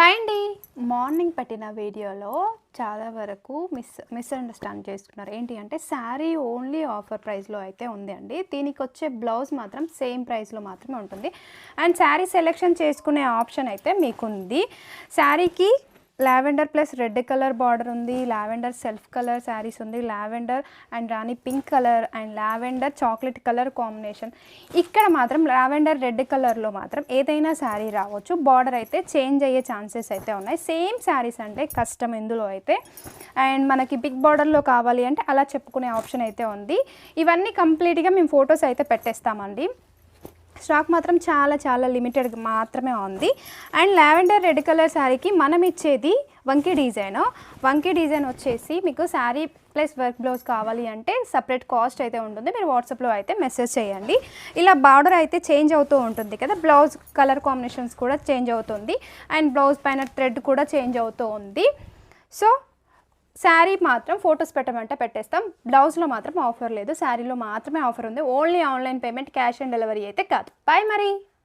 Hi అండి. Morning పెట్టిన వీడియోలో చాలా వరకు మిస్ మిస్అండర్స్టాండ్ చేసుకున్నారు. ఏంటి అంటే శారీ ఓన్లీ ఆఫర్ ప్రైస్లో అయితే ఉంది అండి. దీనికి వచ్చే బ్లౌజ్ మాత్రం సేమ్ ప్రైస్లో మాత్రమే ఉంటుంది. అండ్ శారీ సెలెక్షన్ చేసుకునే ఆప్షన్ అయితే మీకుంది. శారీకి lavender plus red colour border ఉంది లావెండర్ సెల్ఫ్ కలర్ శారీస్ ఉంది lavender and rani pink colour and lavender chocolate colour combination. ఇక్కడ మాత్రం లావెండర్ రెడ్ కలర్లో మాత్రం ఏదైనా శారీ రావచ్చు. బార్డర్ అయితే చేంజ్ అయ్యే ఛాన్సెస్ అయితే ఉన్నాయి. సేమ్ శారీస్ అంటే కష్టం ఇందులో అయితే. అండ్ మనకి బిగ్ బార్డర్లో కావాలి అంటే అలా చెప్పుకునే ఆప్షన్ అయితే ఉంది. ఇవన్నీ కంప్లీట్గా మేము ఫొటోస్ అయితే పెట్టేస్తామండి. స్టాక్ మాత్రం చాలా చాలా లిమిటెడ్ మాత్రమే ఉంది. అండ్ లావెండర్ రెడ్ కలర్ శారీకి మనం ఇచ్చేది వంకీ డిజైన్. వంకీ డిజైన్ వచ్చేసి మీకు శారీ ప్లస్ వర్క్ బ్లౌజ్ కావాలి అంటే సపరేట్ కాస్ట్ అయితే ఉంటుంది. మీరు వాట్సాప్లో అయితే మెసేజ్ చేయండి. ఇలా బార్డర్ అయితే చేంజ్ అవుతూ ఉంటుంది కదా బ్లౌజ్ కలర్ కాంబినేషన్స్ కూడా చేంజ్ అవుతుంది. అండ్ బ్లౌజ్ పైన థ్రెడ్ కూడా చేంజ్ అవుతూ ఉంది. సో శారీ మాత్రం ఫొటోస్ పెట్టమంటే పెట్టేస్తాం. బ్లౌజ్లో మాత్రం ఆఫర్ లేదు. శారీలో మాత్రమే ఆఫర్ ఉంది. Only online payment cash on delivery అయితే కాదు. బాయ్ మరి.